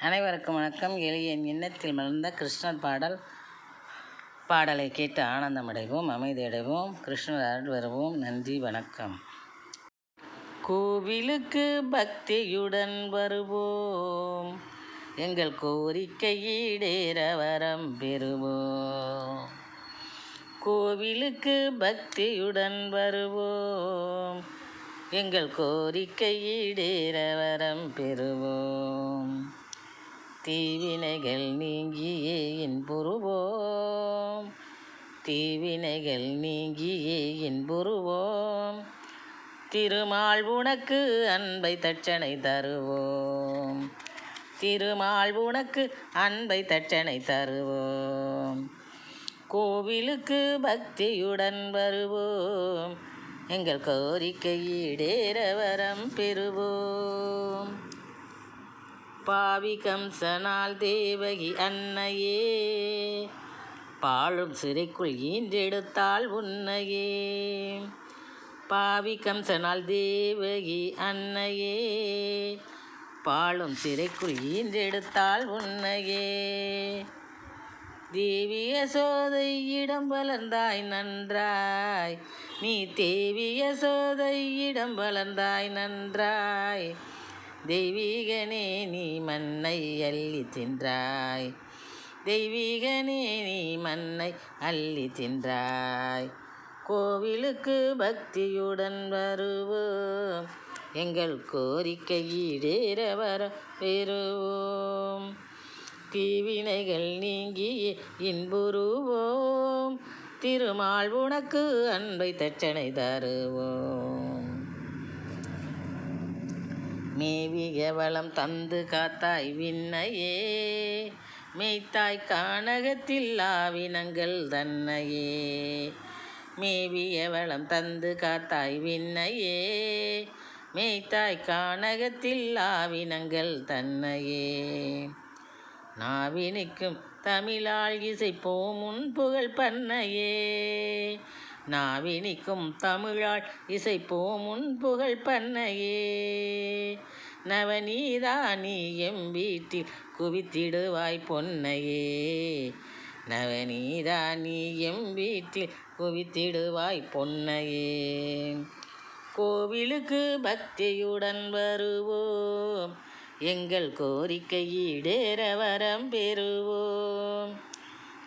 அனைவருக்கும் வணக்கம். எளிய எண்ணத்தில் மலர்ந்த கிருஷ்ணர் பாடல் பாடலை கேட்டு ஆனந்தமடைவோம் அமைதியடைவோம். கிருஷ்ணர் அருள் வருவோம். நன்றி வணக்கம். கோவிலுக்கு பக்தியுடன் வருவோம். எங்கள் கோரிக்கை ஈடேற வரம் பெறுவோம். கோவிலுக்கு பக்தியுடன் வருவோம். எங்கள் கோரிக்கை ஈடேற வரம் பெறுவோம். தீவினைகள் நீங்கியே இன்புறுவோம் தீவினைகள் நீங்கியே இன்புறுவோம் திருமால் உனக்கு அன்பை தட்சணை தருவோம். திருமால் உனக்கு அன்பை தட்சணை தருவோம். கோவிலுக்கு பக்தியுடன் வருவோம். எங்கள் கோரிக்கை இடேற வரம் பெறுவோம். பாவி கம்சனால் தேவகி அன்னையே. பாழும் சிறைக்குள் ஈன்றெடுத்தாள் உன்னையே. பாவி கம்சனால் தேவகி அன்னையே. பாழும் சிறைக்குள் ஈன்றெடுத்தாள் உன்னையே. தேவிய சோதை இடம் வளர்ந்தாய் நன்றாய். நீ தேவிய சோதை இடம் வளர்ந்தாய் நன்றாய். தெய்வீகனே நீ மண்ணை அள்ளி தின்றாய். தெய்வீகனே நீ மண்ணை அள்ளி தின்றாய். கோவிலுக்கு பக்தியுடன் வருவோம். எங்கள் கோரிக்கை ஈடேற வர பெறுவோம். தீவினைகள் நீங்கி இன்புறுவோம். திருமால் உனக்கு அன்பை தச்சனை தருவோம். மேவிய வளம் தந்து காத்தாய் விண்ணையே. மெய்த்தாய் கானகத்தில் ஆவினங்கள் தன்னையே. மேவிய வளம் தந்து காத்தாய் விண்ணையே. மெய்த்தாய் கானகத்தில் ஆவினங்கள் தன்னையே. நாவினிக்கும் தமிழாள் இசைப்போம் உன் புகழ் பண்ணையே. நாவினிக்கும் தமிழாள் இசைப்போம் உன் புகழ் பண்ணையே. நவநீதா நீ எம் வீட்டில் குவித்திடுவாய் பொன்னையே. நவநீதா நீ எம் வீட்டில் குவித்திடுவாய் பொன்னையே. கோவிலுக்கு பக்தியுடன் வருவோம். எங்கள் கோரிக்கை ஈடேற வரம் பெறுவோம்.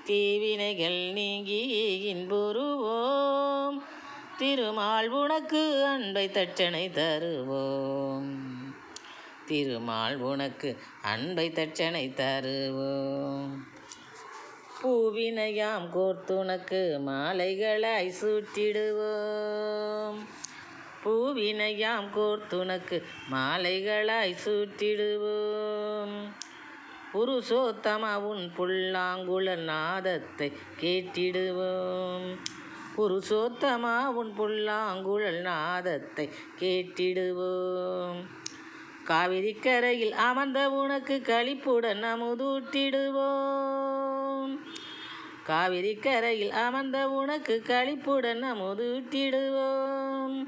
தீவினைகள் நீங்கி இன்புறு திருமால் உனக்கு அன்பை தட்சணை தருவோம். திருமால் உனக்கு அன்பை தட்சணை தருவோம். பூவினையாம் கோர்த்துனக்கு மாலைகளாய் சூட்டிடுவோம். பூவினையாம் கோர்த்துனக்கு மாலைகளாய் சூட்டிடுவோம். புருஷோத்தம உன் புல்லாங்குழல் நாதத்தை கேட்டிடுவோம். புருஷோத்தமா உன் புல்லாங்குழல் நாதத்தை கேட்டிடுவோம். காவிரி கரையில் அமர்ந்த உனக்கு களிப்புடன் அமுதூட்டிடுவோம். காவிரி கரையில் அமர்ந்த உனக்கு களிப்புடன் அமுதூட்டிடுவோம்.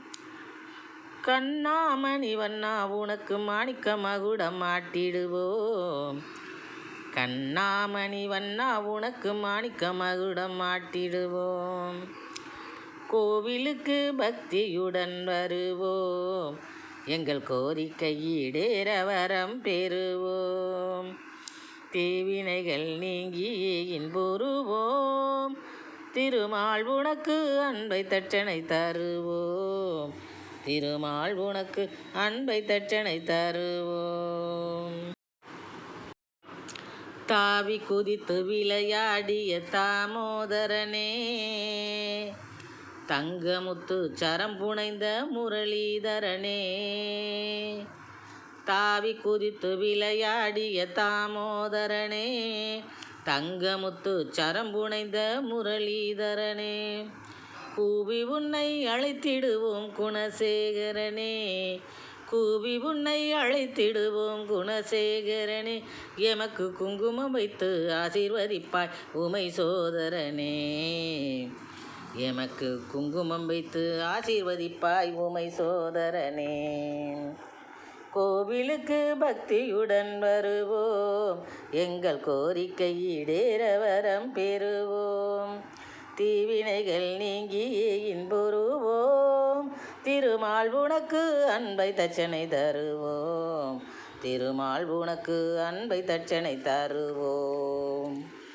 கண்ணாமணி வண்ணா உனக்கு மாணிக்க மகுடம் மாட்டிடுவோம் கண்ணாமணி வண்ணா உனக்கு மாணிக்க மகுடம் மாட்டிடுவோம் கோவிலுக்கு பக்தியுடன் வருவோம். எங்கள் கோரிக்கை ஈடேற வரம் பெறுவோம். தீவினைகள் நீங்கி இன்புறுவோம். திருமால் உனக்கு அன்பை தட்டனை தருவோம். திருமால் உனக்கு அன்பை தட்டனை தருவோம். தாவி குதித்து விளையாடிய தாமோதரனே தங்கமுத்து சரம் புனைந்த முரளிதரனே. தாவி குதித்து விளையாடிய தாமோதரனே. தங்கமுத்து சரம் புனைந்த முரளிதரனே. கூவி உன்னை அழைத்திடுவோம் குணசேகரனே. கூவி உன்னை அழைத்திடுவோம் குணசேகரனே. எமக்கு குங்குமம் வைத்து ஆசீர்வதிப்பாய் உமை சோதரனே. எமக்கு குங்குமம் வைத்து ஆசீர்வதிப்பாய் உமை சோதரனே. கோவிலுக்கு பக்தியுடன் வருவோம். எங்கள் கோரிக்கை ஈடேற வரம் பெறுவோம். தீவினைகள் நீங்கி இன்புறுவோம். திருமால் உனக்கு அன்பை தச்சனை தருவோம். திருமால் உனக்கு அன்பை தச்சனை தருவோம்.